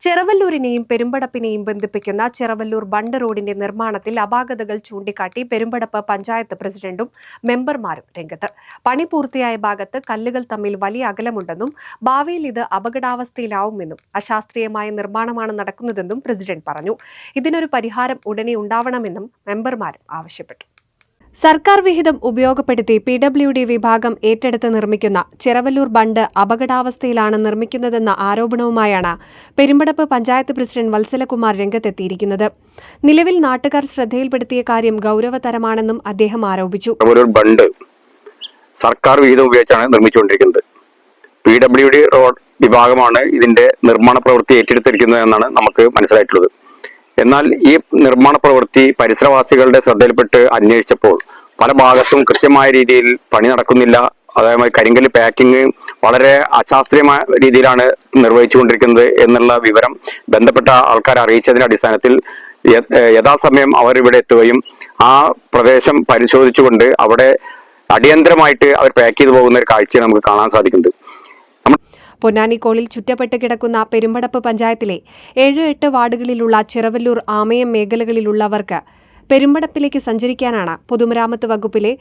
ചെറവല്ലൂരിനെയും പെരുമ്പടപ്പിനെയും ബന്ധിപ്പിക്കുന്ന ചെറവല്ലൂർ ബണ്ട് റോഡിന്റെ നിർമ്മാണത്തിൽ അപാകതകൾ ചൂണ്ടിക്കാട്ടി പെരുമ്പടപ്പ് പഞ്ചായത്ത് പ്രസിഡന്റും മെമ്പർമാരും രംഗത്ത്. പണി പൂർത്തിയായ ഭാഗത്ത് കല്ലുകൾ തമ്മിൽ വലിയ അകലമുണ്ടെന്നും ഭാവിയിൽ ഇത് അപകടാവസ്ഥയിലാവുമെന്നും അശാസ്ത്രീയമായ നിർമ്മാണമാണ് നടക്കുന്നതെന്നും പ്രസിഡന്റ് പറഞ്ഞു. ഇതിനൊരു പരിഹാരം ഉടനെ ഉണ്ടാവണമെന്നും മെമ്പർമാരും ആവശ്യപ്പെട്ടു. സർക്കാർ വിഹിതം ഉപയോഗപ്പെടുത്തി പി ഡബ്ല്യു ഡി വിഭാഗം ഏറ്റെടുത്ത് നിർമ്മിക്കുന്ന ചെറവല്ലൂർ ബണ്ട് അപകടാവസ്ഥയിലാണ് നിർമ്മിക്കുന്നതെന്ന ആരോപണവുമായാണ് പെരുമ്പടപ്പ് പഞ്ചായത്ത് പ്രസിഡന്റ് വത്സലകുമാർ രംഗത്തെത്തിയിരിക്കുന്നത്. നിലവിൽ നാട്ടുകാർ ശ്രദ്ധയിൽപ്പെടുത്തിയ കാര്യം ഗൗരവതരമാണെന്നും അദ്ദേഹം ആരോപിച്ചു. ബണ്ട് സർക്കാർ വിഹിതം ഉപയോഗിച്ചാണ് നിർമ്മിച്ചുകൊണ്ടിരിക്കുന്നത്. പി ഡബ്ല്യു ഡി റോഡ് വിഭാഗമാണ് ഇതിന്റെ നിർമ്മാണ പ്രവൃത്തി ഏറ്റെടുത്തിരിക്കുന്നത് എന്നാണ് നമുക്ക് മനസ്സിലായിട്ടുള്ളത്. എന്നാൽ ഈ നിർമ്മാണ പ്രവൃത്തി പരിസരവാസികളുടെ ശ്രദ്ധയിൽപ്പെട്ട് അന്വേഷിച്ചപ്പോൾ പല ഭാഗത്തും കൃത്യമായ രീതിയിൽ പണി നടക്കുന്നില്ല. അതേമാതിരി കരിങ്കല്ല് പാക്കിംഗ് വളരെ അശാസ്ത്രീയമായ രീതിയിലാണ് നിർവഹിച്ചുകൊണ്ടിരിക്കുന്നത് എന്നുള്ള വിവരം ബന്ധപ്പെട്ട ആൾക്കാരെ അറിയിച്ചതിന്റെ അടിസ്ഥാനത്തിൽ യഥാസമയം അവർ ഇവിടെ എത്തുകയും ആ പ്രദേശം പരിശോധിച്ചുകൊണ്ട് അവിടെ അടിയന്തരമായിട്ട് അവർ പാക്ക് ചെയ്തു പോകുന്ന ഒരു കാഴ്ച നമുക്ക് കാണാൻ സാധിക്കുന്നത്. പൊന്നാനിക്കോളിൽ ചുറ്റപ്പെട്ട് കിടക്കുന്ന പെരുമ്പടപ്പ് പഞ്ചായത്തിലെ ഏഴ് എട്ട് വാർഡുകളിലുള്ള ചിറവല്ലൂർ ആമയം മേഖലകളിലുള്ളവർക്ക് പെരുമ്പടപ്പിലേക്ക് സഞ്ചരിക്കാനാണ് പൊതുമരാമത്ത് വകുപ്പിലെ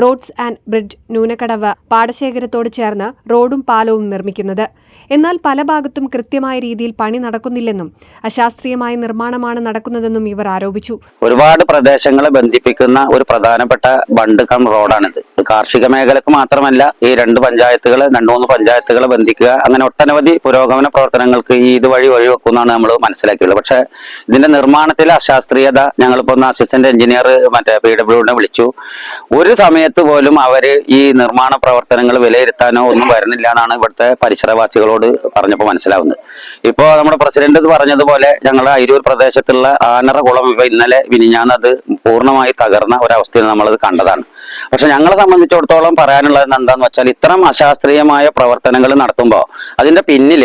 റോഡ്സ് ആൻഡ് ബ്രിഡ്ജ് ന്യൂനക്കടവ് പാടശേഖരത്തോട് ചേർന്ന് റോഡും പാലവും നിർമ്മിക്കുന്നത്. എന്നാൽ പല ഭാഗത്തും കൃത്യമായ രീതിയിൽ പണി നടക്കുന്നില്ലെന്നും അശാസ്ത്രീയമായ നിർമ്മാണമാണ് നടക്കുന്നതെന്നും ഇവർ ആരോപിച്ചു. ഒരുപാട് പ്രദേശങ്ങളെ ബന്ധിപ്പിക്കുന്ന ഒരു പ്രധാനപ്പെട്ട ബണ്ട് കം റോഡാണിത്. കാർഷിക മേഖലക്ക് മാത്രമല്ല ഈ രണ്ട് പഞ്ചായത്തുകളെ രണ്ടു മൂന്ന് പഞ്ചായത്തുകളെ ബന്ധിക്കുക അങ്ങനെ ഒട്ടനവധി പുരോഗമന പ്രവർത്തനങ്ങൾക്ക് ഈ ഇതുവഴി വഴിവെക്കുമെന്നാണ് നമ്മൾ മനസ്സിലാക്കിയുള്ളത് പക്ഷേ ഇതിന്റെ നിർമ്മാണത്തിലെ അശാസ്ത്രീയത ഞങ്ങളിപ്പോ ഒന്ന് അസിസ്റ്റന്റ് എഞ്ചിനീയർ മറ്റേ പി ഡബ്ല്യുഡിനെ വിളിച്ചു. ഒരു സമയത്ത് പോലും അവർ ഈ നിർമ്മാണ പ്രവർത്തനങ്ങൾ വിലയിരുത്താനോ ഒന്നും വരുന്നില്ല എന്നാണ് ഇവിടുത്തെ പരിസരവാസികളോട് പറഞ്ഞപ്പോൾ മനസ്സിലാവുന്നത്. ഇപ്പോ നമ്മുടെ പ്രസിഡന്റ് പറഞ്ഞതുപോലെ ഞങ്ങളുടെ അയിരൂർ പ്രദേശത്തുള്ള ആനറ കുളം ഇപ്പൊ ഇന്നലെ വിനിഞ്ഞാന്നത് പൂർണമായി തകർന്ന ഒരവസ്ഥയിൽ നമ്മളത് കണ്ടതാണ്. പക്ഷെ ഞങ്ങളെ സംബന്ധിച്ചിടത്തോളം പറയാനുള്ളത് എന്താന്ന് വെച്ചാൽ ഇത്തരം അശാസ്ത്രീയമായ പ്രവർത്തനങ്ങൾ നടത്തുമ്പോൾ അതിന്റെ പിന്നിൽ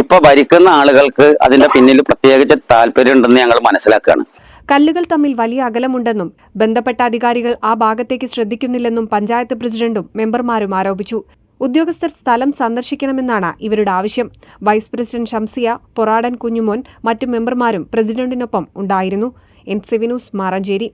ഇപ്പൊ ഭരിക്കുന്ന ആളുകൾക്ക് അതിന്റെ പിന്നിൽ പ്രത്യേകിച്ച് താല്പര്യം ഉണ്ടെന്ന് ഞങ്ങൾ മനസ്സിലാക്കുകയാണ്. കല്ലുകൾ തമ്മിൽ വലിയ അകലമുണ്ടെന്നും ബന്ധപ്പെട്ട അധികാരികൾ ആ ഭാഗത്തേക്ക് ശ്രദ്ധിക്കുന്നില്ലെന്നും പഞ്ചായത്ത് പ്രസിഡന്റും മെമ്പർമാരും ആരോപിച്ചു. ഉദ്യോഗസ്ഥർ സ്ഥലം സന്ദർശിക്കണമെന്നാണ് ഇവരുടെ ആവശ്യം. വൈസ് പ്രസിഡന്റ് ഷംസിയ പൊറാടൻ കുഞ്ഞുമോൻ മറ്റു മെമ്പർമാരും പ്രസിഡന്റിനൊപ്പം ഉണ്ടായിരുന്നു. എൻ സിവിനൂസ് മാറഞ്ചേരി.